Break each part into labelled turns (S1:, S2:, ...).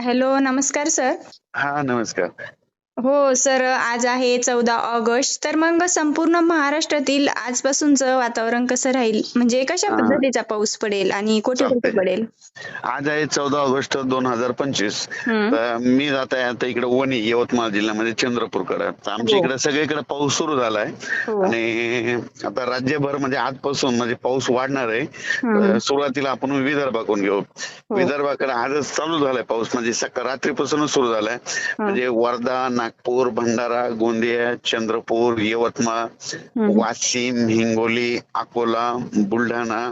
S1: Hello नमस्कार sir.
S2: हा नमस्कार.
S1: हो सर. आज आहे चौदा ऑगस्ट. तर मग संपूर्ण महाराष्ट्रातील आजपासूनचं वातावरण कसं राहील? म्हणजे कशा. पद्धतीचा पाऊस पडेल आणि कुठे कुठे. पडेल?
S2: आज आहे चौदा ऑगस्ट दोन हजार पंचवीस. मी जात आहे आता इकडे वणी यवतमाळ जिल्ह्यामध्ये चंद्रपूरकडे. आमच्या
S1: हो.
S2: इकडे सगळीकडे पाऊस सुरू झालाय.
S1: हो.
S2: आणि आता राज्यभर म्हणजे आजपासून म्हणजे पाऊस वाढणार आहे. सुरुवातीला आपण विदर्भाकडून घेऊ.
S1: हो.
S2: विदर्भाकडे आजच चालू झालाय पाऊस. म्हणजे सकाळ रात्रीपासूनच सुरू झालाय. म्हणजे वर्धा नागपूर भंडारा गोंदिया चंद्रपूर यवतमाळ. वाशिम हिंगोली अकोला बुलढाणा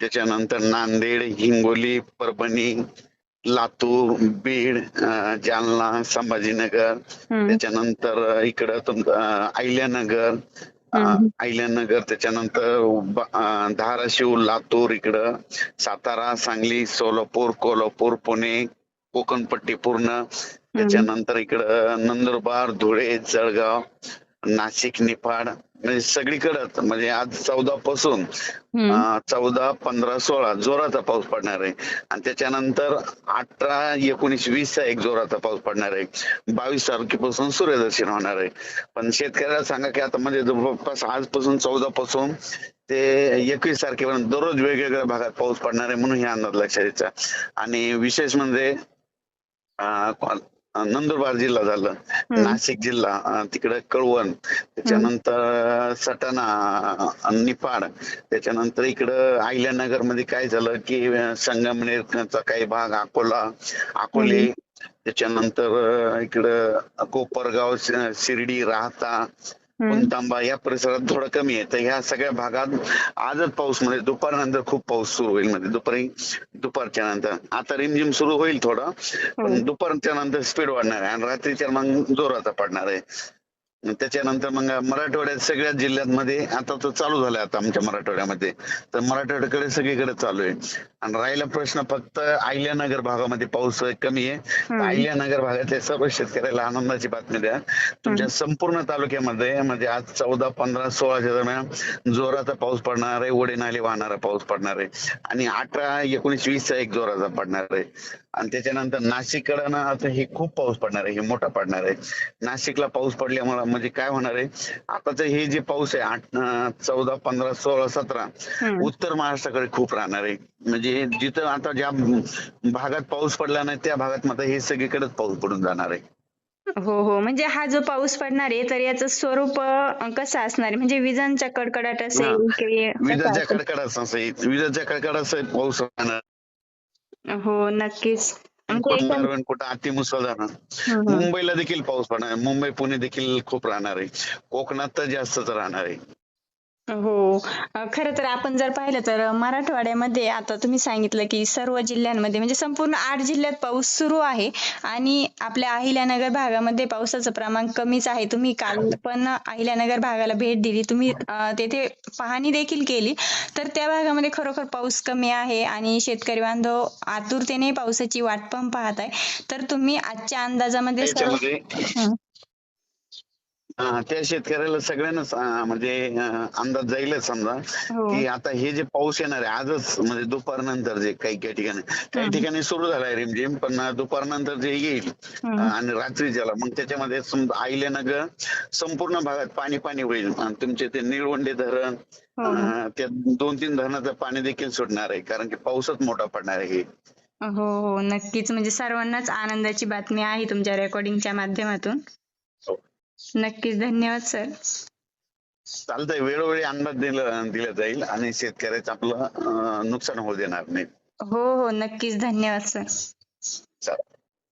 S2: त्याच्यानंतर नांदेड हिंगोली परभणी लातूर बीड जालना संभाजीनगर. त्याच्यानंतर इकडं तुमचं अहिल्यानगर. अहिल्यानगर त्याच्यानंतर धाराशिव लातूर इकडं सातारा सांगली सोलापूर कोल्हापूर पुणे कोकणपट्टी पूर्ण त्याच्यानंतर इकडं नंदुरबार धुळे जळगाव नाशिक निफाड म्हणजे सगळीकडे म्हणजे आज चौदा पासून. चौदा पंधरा सोळा जोराचा पाऊस पडणार आहे. आणि त्याच्यानंतर अठरा एकोणीस वीस एक जोराचा पाऊस पडणार आहे. बावीस तारखेपासून सूर्यदर्शन होणार आहे. पण शेतकऱ्याला सांगा की आता म्हणजे जवळपास आजपासून चौदा पासून ते एकवीस तारखेपर्यंत दररोज वेगवेगळ्या भागात पाऊस पडणार आहे म्हणून हे अंदाज लक्षात यायचा आणि विशेष म्हणजे नंदुरबार जिल्हा झालं. नाशिक जिल्हा तिकडे कळवण त्याच्यानंतर सटाणा अं, निफाड त्याच्यानंतर इकडं अहिल्यानगरमध्ये काय झालं की संगमनेरचा काही भाग अकोला अकोले त्याच्यानंतर इकडं कोपरगाव शिर्डी राहता
S1: हम्म.
S2: पुणतांबा या परिसरात थोडं कमी आहे. तर ह्या सगळ्या भागात आजच पाऊस म्हणजे दुपारनंतर खूप पाऊस सुरू होईल म्हणजे दुपारी दुपारच्या नंतर. आता रिमझिम सुरू होईल थोडं पण दुपारच्या नंतर स्पीड वाढणार आहे आणि रात्रीच्या मग जोराचा पडणार आहे. त्याच्यानंतर मग मराठवाड्यात सगळ्या जिल्ह्यांमध्ये आता तर चालू झालंय आता आमच्या मराठवाड्यामध्ये. तर मराठवाड्याकडे सगळीकडे चालू आहे. आणि राहिला प्रश्न फक्त अहिल्यानगर भागामध्ये पाऊस कमी आहे. अहिल्यानगर भागातल्या सर्व शेतकऱ्याला आनंदाची बातमी द्या. तुमच्या संपूर्ण तालुक्यामध्ये म्हणजे आज चौदा पंधरा सोळाच्या दरम्यान जोराचा पाऊस पडणार आहे. ओढे नाले वाहणारा पाऊस पडणार आहे. आणि अठरा एकोणीस वीसचा एक जोराचा पडणार आहे. आणि त्याच्यानंतर नाशिककडे ना आता हे खूप पाऊस पडणार आहे. हे मोठा पडणार आहे. नाशिकला पाऊस पडल्यामुळे म्हणजे काय होणार आहे? आताच हे जे पाऊस आहे आठ चौदा पंधरा सोळा सतरा. उत्तर महाराष्ट्राकडे खूप राहणार आहे. म्हणजे जिथं आता ज्या भागात पाऊस पडला नाही त्या भागात मात्र हे सगळीकडेच पाऊस पडून जाणार आहे.
S1: हो हो. म्हणजे हा जो पाऊस पडणार आहे तर याचं स्वरूप कसं असणार आहे? म्हणजे विजांचा कडकडाट असेल
S2: विजाच्या
S1: असेल?
S2: कडकडाट असं विजाच्या कडकडाट पाऊस राहणार.
S1: हो नक्कीच.
S2: कुठं
S1: एकंद-
S2: गारवण, कुठं अतिमुसळधार. मुंबईला देखील पाऊस पडणार. आहे मुंबई पुणे देखील खूप राहणार आहे. कोकणात तर जास्तच राहणार आहे.
S1: हो. अं, खरं तर आपण जर पाहिलं तर मराठवाड्यामध्ये आता तुम्ही सांगितलं की सर्व जिल्ह्यांमध्ये म्हणजे संपूर्ण आठ जिल्ह्यात पाऊस सुरू आहे आणि आपल्या अहिल्यानगर भागामध्ये पावसाचं प्रमाण कमीच आहे. तुम्ही काल पण अहिल्यानगर भागाला भेट दिली. तुम्ही अं, तेथे पाहणी देखील केली. तर त्या भागामध्ये खरोखर पाऊस कमी आहे आणि शेतकरी बांधव आतुरतेने पावसाची वाट पण पाहत आहे. तर तुम्ही आजच्या अंदाजामध्ये सर्व हं.
S2: हा, त्या शेतकऱ्याला सगळ्यांनाच अं, म्हणजे अं, अंदाज जाईलच समजा
S1: हो
S2: की आता हे जे पाऊस येणार आहे आजच म्हणजे दुपारनंतर जे काही काही ठिकाणी काही. ठिकाणी सुरू झालाय रिमझिम पण दुपारनंतर जे येईल आणि रात्री ज्याला मग त्याच्यामध्ये समजा अहिल्यानगर संपूर्ण भागात पाणी पाणी होईल तुमचे ते निळवंडे धरण
S1: हो.
S2: अं, त्या दोन तीन धरणाचं पाणी देखील सुटणार आहे कारण की पाऊसच मोठा पडणार आहे हे.
S1: हो हो नक्कीच म्हणजे सर्वांनाच आनंदाची बातमी आहे तुमच्या रेकॉर्डिंगच्या माध्यमातून
S2: हो.
S1: नक्कीच धन्यवाद सर.
S2: चालतंय वेळोवेळी अंदाज दिला दिला जाईल आणि शेतकऱ्याचं आपलं नुकसान होऊ देणार नाही.
S1: हो हो नक्कीच धन्यवाद सर.